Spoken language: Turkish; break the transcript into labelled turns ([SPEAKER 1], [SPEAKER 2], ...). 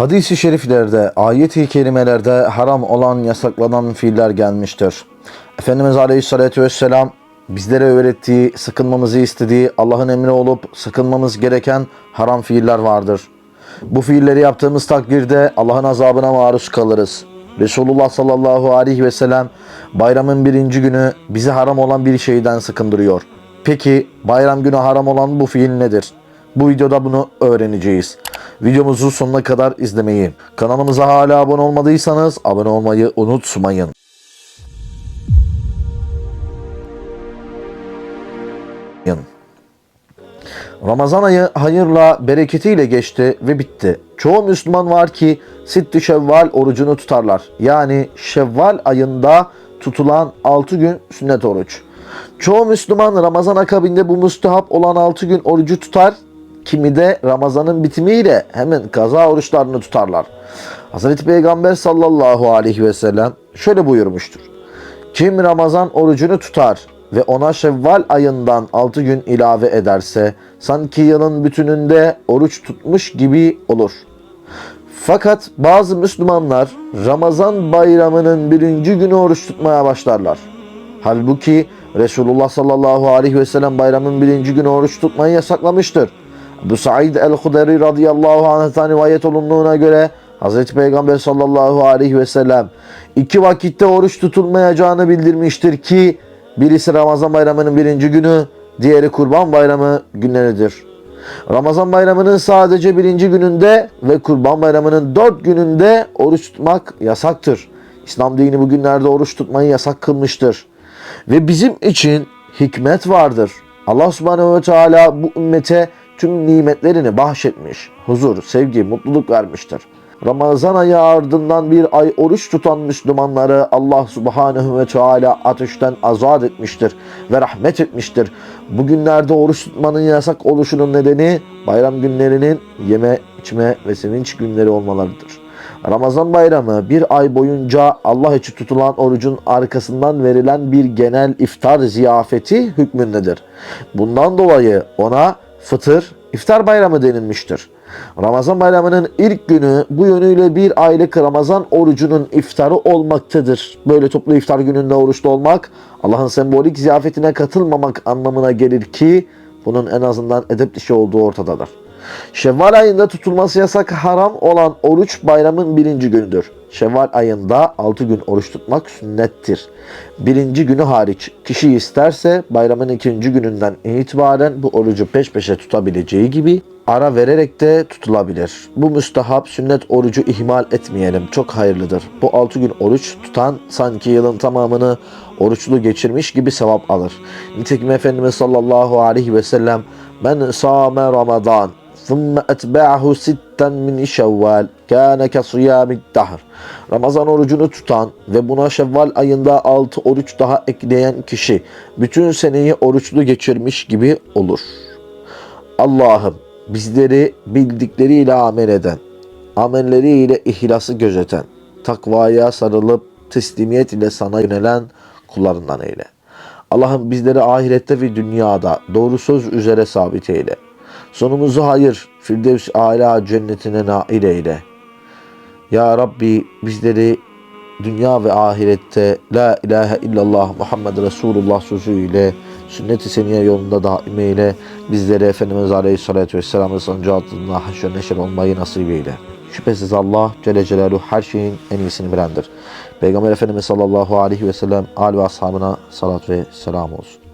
[SPEAKER 1] Hadis-i şeriflerde, ayet-i kerimelerde haram olan, yasaklanan fiiller gelmiştir. Efendimiz Aleyhisselatü Vesselam bizlere öğrettiği, sıkılmamızı istediği, Allah'ın emri olup sıkılmamız gereken haram fiiller vardır. Bu fiilleri yaptığımız takdirde Allah'ın azabına maruz kalırız. Resulullah sallallahu aleyhi ve sellem bayramın birinci günü bizi haram olan bir şeyden sıkındırıyor. Peki bayram günü haram olan bu fiil nedir? Bu videoda bunu öğreneceğiz. Videomuzu sonuna kadar izlemeyi, kanalımıza hala abone olmadıysanız abone olmayı unutmayın. Ramazan ayı hayırla, bereketiyle geçti ve bitti. Çoğu Müslüman var ki Sitti Şevval orucunu tutarlar. Yani Şevval ayında tutulan 6 gün sünnet oruç. Çoğu Müslüman Ramazan akabinde bu müstehap olan 6 gün orucu tutar. Kimi de Ramazan'ın bitimiyle hemen kaza oruçlarını tutarlar. Hazreti Peygamber sallallahu aleyhi ve sellem şöyle buyurmuştur. Kim Ramazan orucunu tutar ve ona Şevval ayından 6 gün ilave ederse sanki yılın bütününde oruç tutmuş gibi olur. Fakat bazı Müslümanlar Ramazan bayramının birinci günü oruç tutmaya başlarlar. Halbuki Resulullah sallallahu aleyhi ve sellem bayramın birinci günü oruç tutmayı yasaklamıştır. Bu Said el-Huderi radıyallahu anh'tan rivayet olunduğuna göre Hz. Peygamber sallallahu aleyhi ve sellem iki vakitte oruç tutulmayacağını bildirmiştir ki birisi Ramazan bayramının birinci günü, diğeri Kurban bayramı günleridir. Ramazan bayramının sadece birinci gününde ve Kurban bayramının dört gününde oruç tutmak yasaktır. İslam dini bugünlerde oruç tutmayı yasak kılmıştır. Ve bizim için hikmet vardır. Allah subhanehu ve teala bu ümmete tüm nimetlerini bahşetmiş. Huzur, sevgi, mutluluk vermiştir. Ramazan ayı ardından bir ay oruç tutan Müslümanları Allah subhanehu ve teala ateşten azat etmiştir ve rahmet etmiştir. Bugünlerde oruç tutmanın yasak oluşunun nedeni bayram günlerinin yeme, içme ve sevinç günleri olmalarıdır. Ramazan bayramı bir ay boyunca Allah için tutulan orucun arkasından verilen bir genel iftar ziyafeti hükmündedir. Bundan dolayı ona fıtır, iftar bayramı denilmiştir. Ramazan bayramının ilk günü bu yönüyle bir aylık Ramazan orucunun iftarı olmaktadır. Böyle toplu iftar gününde oruçlu olmak Allah'ın sembolik ziyafetine katılmamak anlamına gelir ki bunun en azından edep dışı olduğu ortadadır. Şevval ayında tutulması yasak haram olan oruç bayramın birinci günüdür. Şevval ayında 6 gün oruç tutmak sünnettir. Birinci günü hariç kişi isterse bayramın ikinci gününden itibaren bu orucu peş peşe tutabileceği gibi ara vererek de tutulabilir. Bu müstahap sünnet orucu ihmal etmeyelim. Çok hayırlıdır. Bu 6 gün oruç tutan sanki yılın tamamını oruçlu geçirmiş gibi sevap alır. Nitekim Efendimiz sallallahu aleyhi ve sellem ben sâme Ramazan ثم etba'ahu sitten min şevval kâne ke siyâmid dahr. Ramazan orucunu tutan ve buna şevval ayında 6 oruç daha ekleyen kişi bütün seneyi oruçlu geçirmiş gibi olur. Allah'ım bizleri bildikleriyle amel eden, amelleriyle ihlası gözeten, takvaya sarılıp teslimiyet ile sana yönelen kullarından eyle. Allah'ım bizleri ahirette ve dünyada doğru söz üzere sabit eyle. Sonumuzu hayır, Firdevs Ala cennetine nail eyle. Ya Rabbi bizleri dünya ve ahirette La ilahe illallah Muhammed Resulullah sözüyle sünnet-i seniye yolunda daim eyle. Bizleri Efendimiz Aleyhisselatü Vesselam'ın sancı altında haşr neşir olmayı nasip eyle. Şüphesiz Allah Celle Celaluhu her şeyin en iyisini bilendir. Peygamber Efendimiz sallallahu aleyhi ve sellem al ve ashabına salat ve selam olsun.